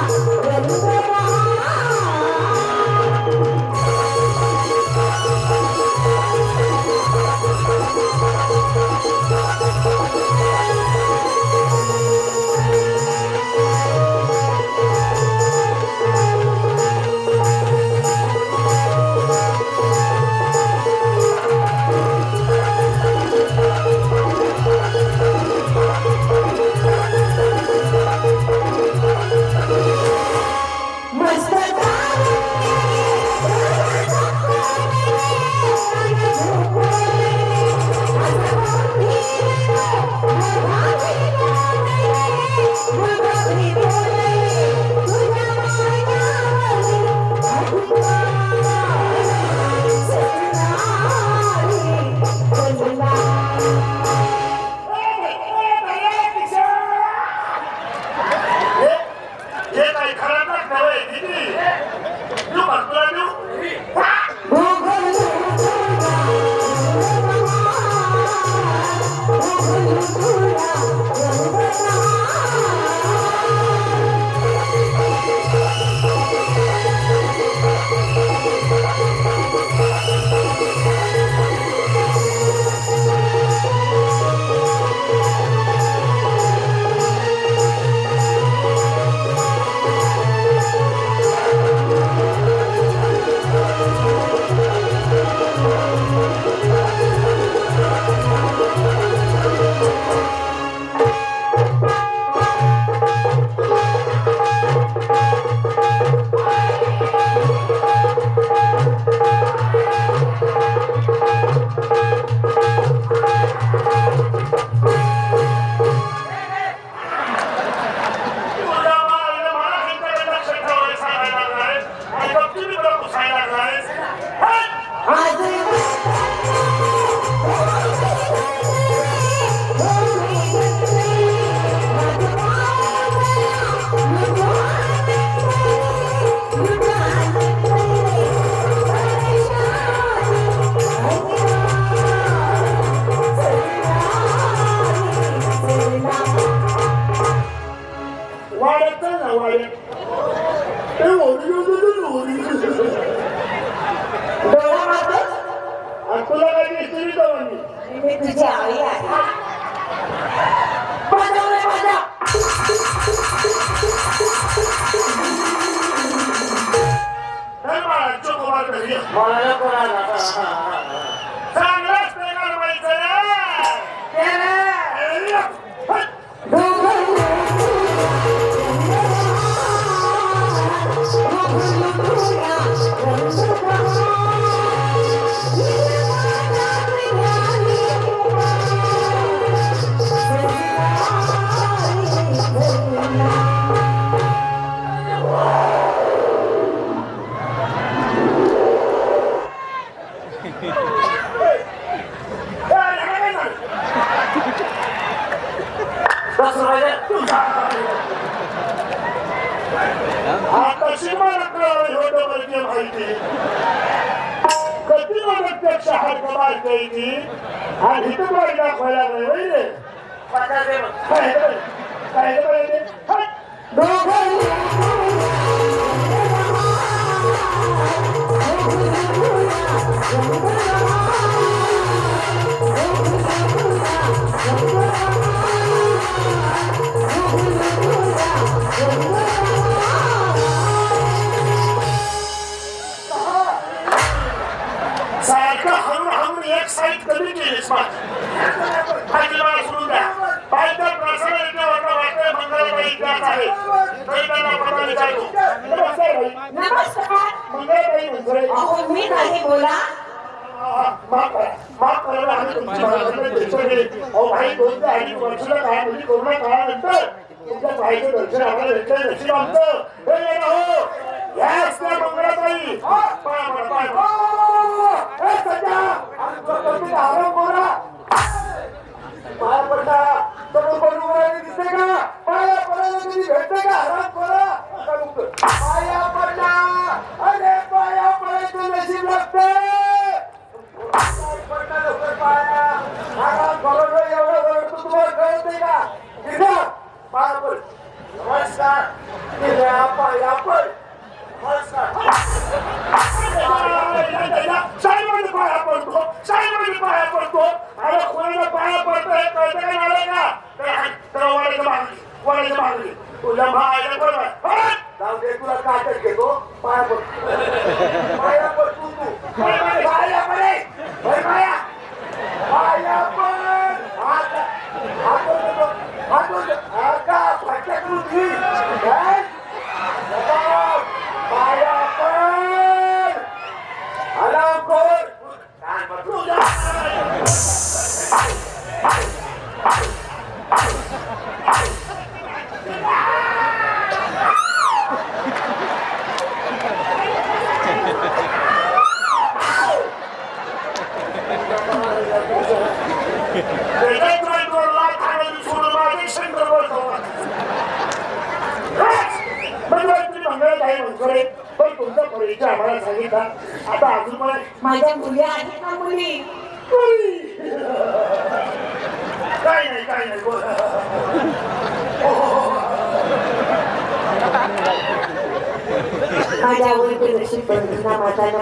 हे प्रत्यक्ष हात आणि इथं दाखवायला लागले काय काय हे आहे. तरी त्यांना पत्र विचारतो नमस्कार भाई नमस्कार मंगळबाई म्हणतोय अहो मी नाही बोला. माफ करा. माफ करायला आम्ही तुमची भावना दर्शवली अहो भाई दोन ते अडीच वर्षाला काळामध्ये कोरोना काळानंतर तुमच्या भाईचं दर्शन आम्हाला भेटलं नशीब आमचं हे ये हो पाया पाया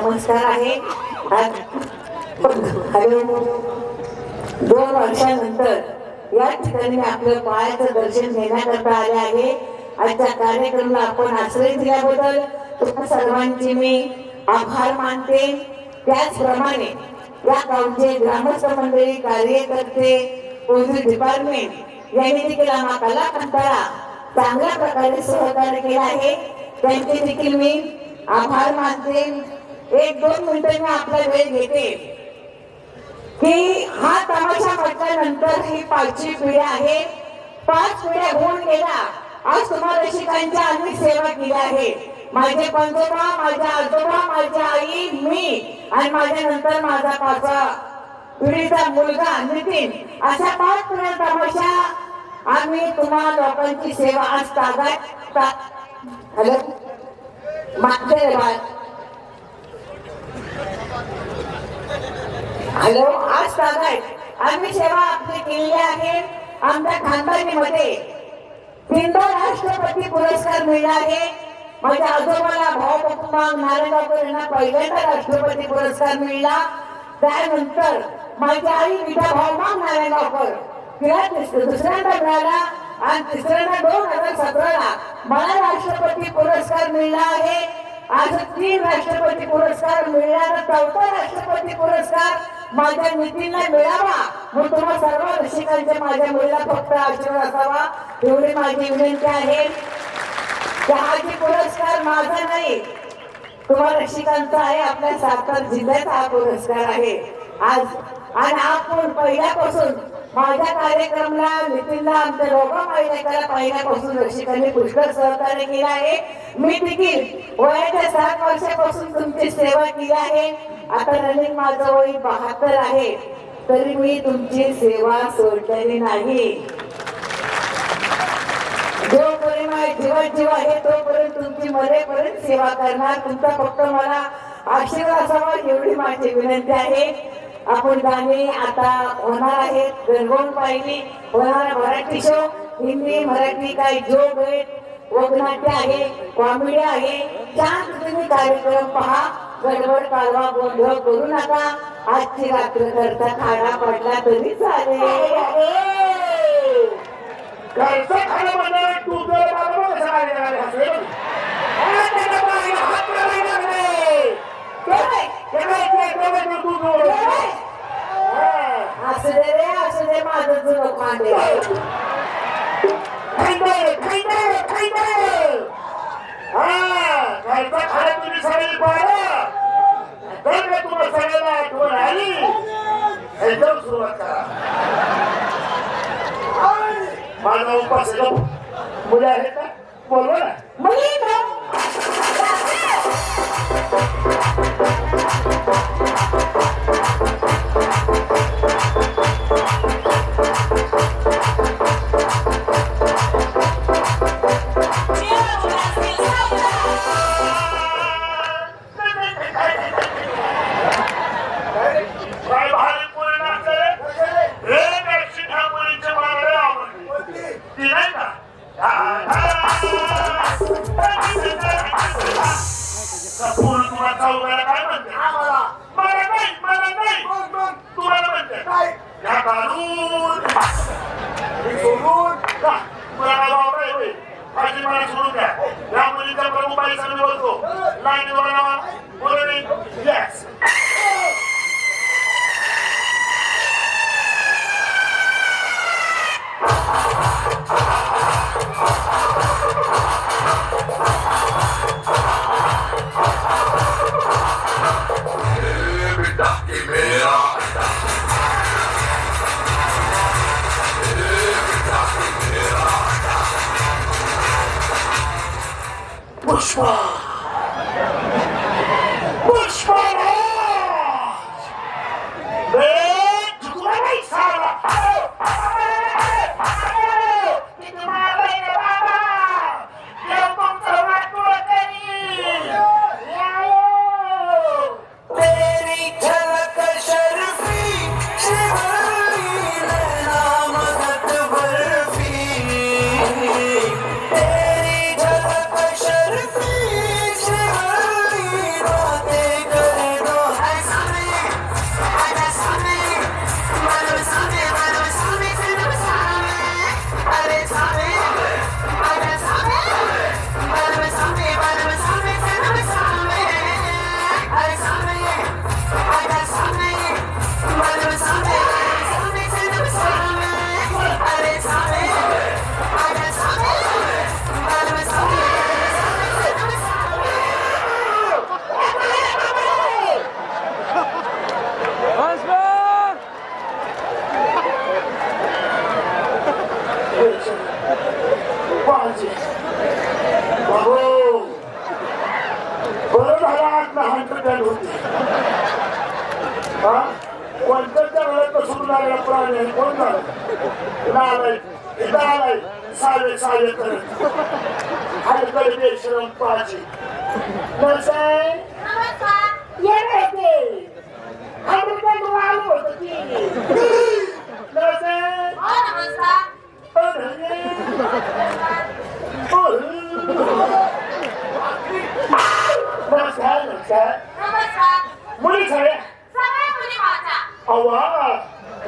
नमस्कार आहे. हॅलो. दोन वर्षानंतर या ठिकाणी आपलं पायाचं दर्शन घेण्याकरता आले आहे. आजच्या कार्यक्रमाला आपण आश्रय दिल्याबद्दल तुम्हा सर्वांचे मी आभार मानते. त्याचप्रमाणे या गावचे ग्रामस्थ मंडळी कार्यकर्ते पोलीस डिपार्टमेंट यांनी देखील आम्हा कला चांगल्या प्रकारे सहकार्य केलं आहे. त्यांचे देखील मी आभार मानते. एक दोन मिनिटं मी आपला वेळ घेते. की हा तमाशा म्हटल्यानंतर ही पाचवी पिढी आहे. पाच पिढ्या होऊन गेला. आज तुम्हाला शिकांच्या आम्ही सेवा केली आहे माझे पंजोबा माझ्या आजोबा माझ्या आई मी आणि माझ्या नंतर माझा पाचवा पिढीचा मुलगा नितीन. अशा पाच पिढ्या तमाशा आम्ही तुम्हा लोकांची सेवा आज ताजा हॅलो? मागचे हॅलो आज तागायत आम्ही सेवा आपली केली आहे. आमच्या खानदानीमध्ये तीनदा राष्ट्रपती पुरस्कार मिळाला आहे. माझ्या आजोबाला भाऊ कुटुंबा नारायणगावकर यांना पहिल्यांदा राष्ट्रपती पुरस्कार मिळाला. त्यानंतर माझी आई विठा भाऊ माग नारायणगावकर तिला दुसऱ्यांदा मिळाला आणि तिसऱ्यांदा दोन हजार सतराला मला राष्ट्रपती पुरस्कार मिळाला आहे. आज तीन राष्ट्रपती पुरस्कार मिळाला चौथा राष्ट्रपती पुरस्कार माझ्या नितीनला मिळावा. म्हणून तुम्हा सर्व रसिकांच्या माझ्या मुलीला फक्त आशीर्वाद असावा. एवढी माझी विनंती आहे. की पुरस्कार माझा नाही. तुम्हाला रसिकांचा आहे आपल्या सातारा जिल्ह्याचा हा पुरस्कार आहे. आज आणि आपण पहिल्यापासून माझ्या कार्यक्रमाला नितीनला आमच्या दोघा महिन्याच्या पहिल्यापासून रसिकांनी पुष्कळ सहकार्य केलं आहे. मी देखील वयाच्या सात वर्षापासून तुमची सेवा केली आहे. आता रनिंग माझं वय बहात्तर आहे. तरी मी तुमची सेवा सोडलेली नाही. जोपर्यंत माझ्या जीव आहे तोपर्यंत तुमची मरेपर्यंत सेवा करणार. तुमचा फक्त मला आशीर्वाद असावा एवढी माझी विनंती आहे. आपण गाणे आता होणार आहेत गणगोण पाहिली होणार मराठी शो हिंदी मराठी काही जोग आहेत. वगनाट्य आहे कॉमेडी आहे. शांत तुम्ही कार्यक्रम पहा. गडबड कालवा गोंधळ करू नका. आजची रात्र करता खाडा पडला तरी चालेल. घरचं खाणं म्हणलं तू जर बाबा बघ कसं काय येणार आहे हसवे बघ. हा, त्याच्यामागे हात लावायला लागले. काय? त्याला इथे एकदा तू जोड. काय? हा. असू दे रे असू दे माझं जुनं कांदे खायचं, खायचं, खायचं. हा, घरचं खाणं तुम्ही सगळी पाहा. जर का तुम्हाला सगळ्याला आठवण आली एकदम सुरुवात करा माझा उपास आहे. गं. आहेत का? बोलवा ना.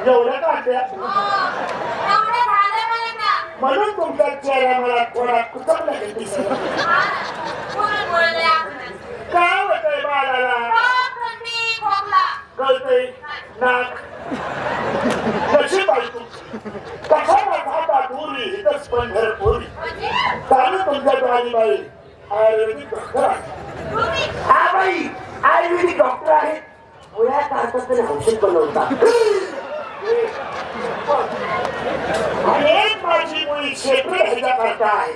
एवढ्या काढल्या म्हणून तुमच्या चेहरा मला थोडा कुचकला काय होतंय बाळाला? कळतंय नाक. कशी पाहिजे कशा माझा दुरी इथंच पंढरपुरी. चालू तुमच्या बाई बाई. आयुर्वेदिक डॉक्टर आहे. हा बाई आयुर्वेदिक डॉक्टर आहेत गोळ्या काढतात आणि औषध बनवतात. अनेक माझी मुली शेकडे ह्याच्या करता आहे.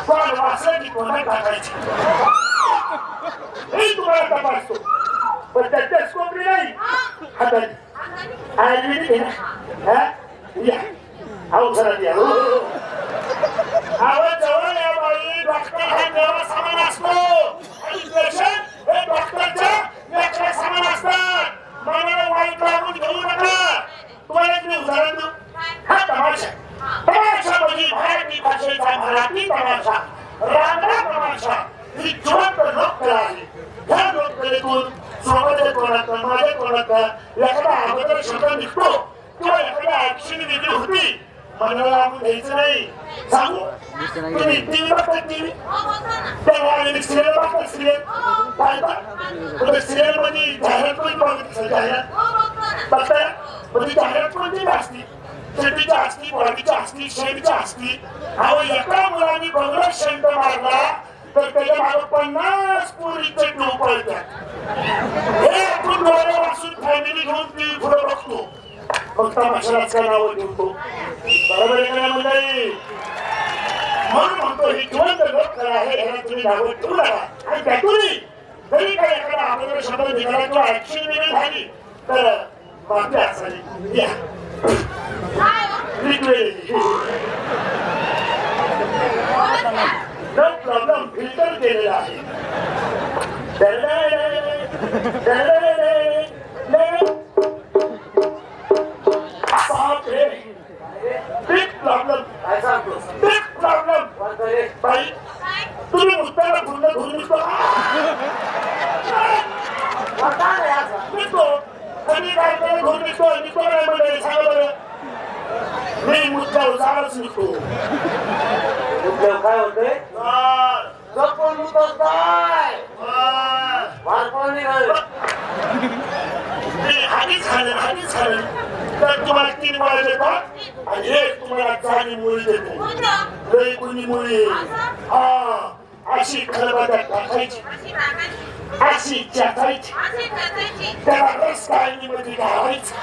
पण वाचलं की कोणा टाकायची हे तुम्हाला तपासतो. पण त्याच्या स्कोपरी नाही? हातात आयुर्वेदिक आहे ना? हा? या औषधात या आवाज जवळ या बाई. डॉक्टर आहेत देवा समान असतो आणि पेशंट हे डॉक्टरच्या लेकरा समान असतात मनाला वाईट लागून घेऊ नका तुम्हाला एक मी उदाहरण देऊ हा तमाशा तमाशा म्हणजे मराठी भाषेचा मराठी तमाशा रांगडा तमाशा ही जिवंत लोककला आहे ह्या लोककलेतून स्वतःच्या तोंडातनं माझ्या तोंडातनं एखादा अगोदर शब्द निघतो किंवा एखादा ऍक्शन वेगळी होती मनाला लागून घ्यायचं नाही सांगू तुम्ही टीव्ही बघता टीव्ही तेव्हा सिरियल बघता सिरियल पाहता सिरियलमध्ये जाहिरात कोणी बघत असेल जाहिरात बघताय पण ती जाहिरात कोणती असती शेतीच्या असती बॉडीच्या असती शेडच्या असती अहो एका मुलाने बंगला शेंड मारला तर त्याच्यामागे पन्नास पोरीचे टोप पळतात हे आपण डोळे वाचून फॅमिली घेऊन टीव्ही पुढे बघतो फक्त मशालाच काय नावं ठेवतो बरोबर आहे का नाही मंडळी म्हणून म्हणतो ही जिवंत लोककला आहे ह्याला तुम्ही नावं ठेवू नका आणि त्यातूनही जरी काही एखादा आपल्याला शब्द निघाला किंवा ऍक्शन वेगळी झाली तर माफी असावी. या. नो प्रॉब्लेम फिल्टर केलेला आहे. निघतो निघतो काय म्हणजे सांगा बरं मी मुद्दा उजाळच निघतो तुमचं काय होतंय चाल, जपून मुतत काय चाल. वारकोळ निघाले मी आधीच खाल्लं आधीच खाल्लं तर तुम्हाला तीन मुळे देतो आणि एक तुम्हाला चारी मुळी देतो लई कुणी मुळी हा. अशी खलबत्यात टाकायची. अशी इच्छा चाटायची त्याला रसमध्ये घालायचा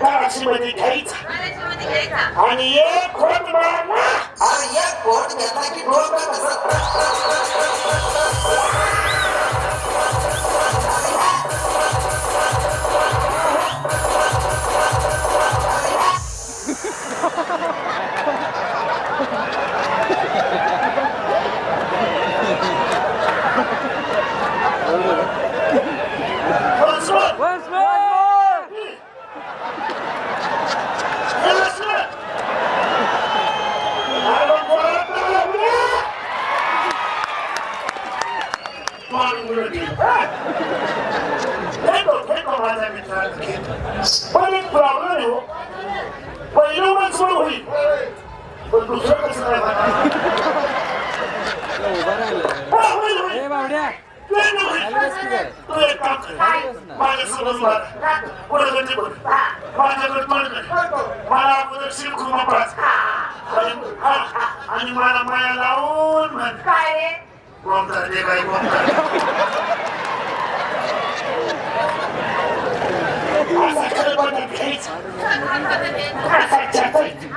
काशी मध्ये घ्यायचा आणि एक खोट मारला आणि एक कोट घेतला की डोकं माझ्यासोबत वाद. पुढे गती बोल माझ्याकडे तोंड कर मला अगोदर शिरखुर्मा पाच हा, आणि मला माया लावून म्हण काय रे गोमता दे बाई गोमता असा खलबत्यात घ्यायचा असा चेचायचा.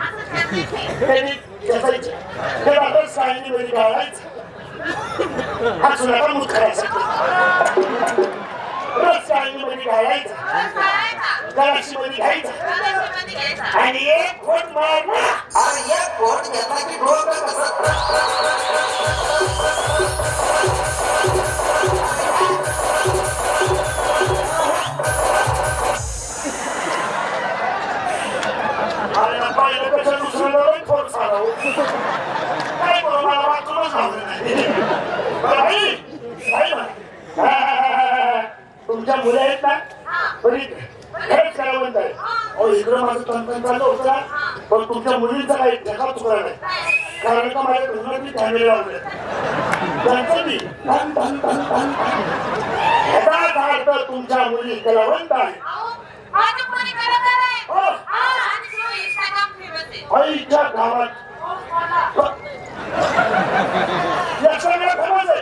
त्याने चेचायचा. घ्यायचा. आणि एक खोट मारला आणि एक कोट घेतला की डोकं अरे काय करू मला वाचूनच आवडत नाही. तुमच्या मुलं आहेत ना? तरी खरंच करावं आहे अहो इकडं माझं तंत्रज्ञान चाललं होतं पण तुमच्या मुलींचा काही ठेका चुकला नाही. कारण का माझ्या ती फॅमिली लावले त्यांचं बी धन धन धन धन धन. ह्याचाच अर्थ तुमच्या मुली. कलावंत आहे आईच्या गावात. लक्षात ठेवायचं आहे.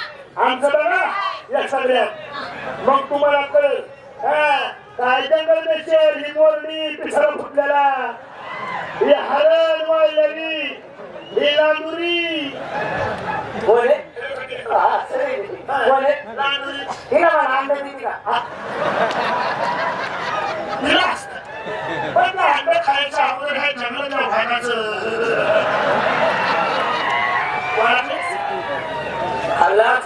आमचं बघा या सगळ्यात. मग तुम्हाला कळ काय जंगल हिंगोली पिसरा फुटलेला. हे हरण वाढलेली हे लांडुरी. बोले. बोले. लांडुरी. हिला म्हणा अंडर दिली का? खायचं आपण काय जंगल भागाचं.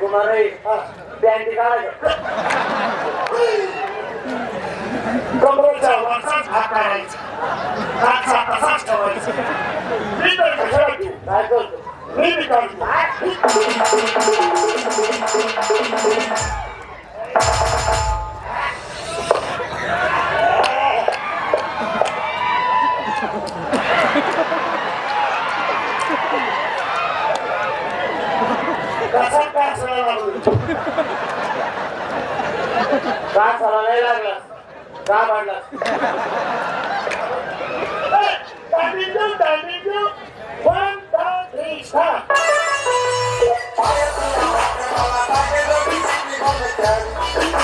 कुमार. बँक कमरेचा वरचाच हात काढायचा. हातचा तसाच ठेवायचा. मी तर कशाला घेऊ काय करतो? मी बी करतो नाही म्हणतो का चला लागला का म्हणला One, two.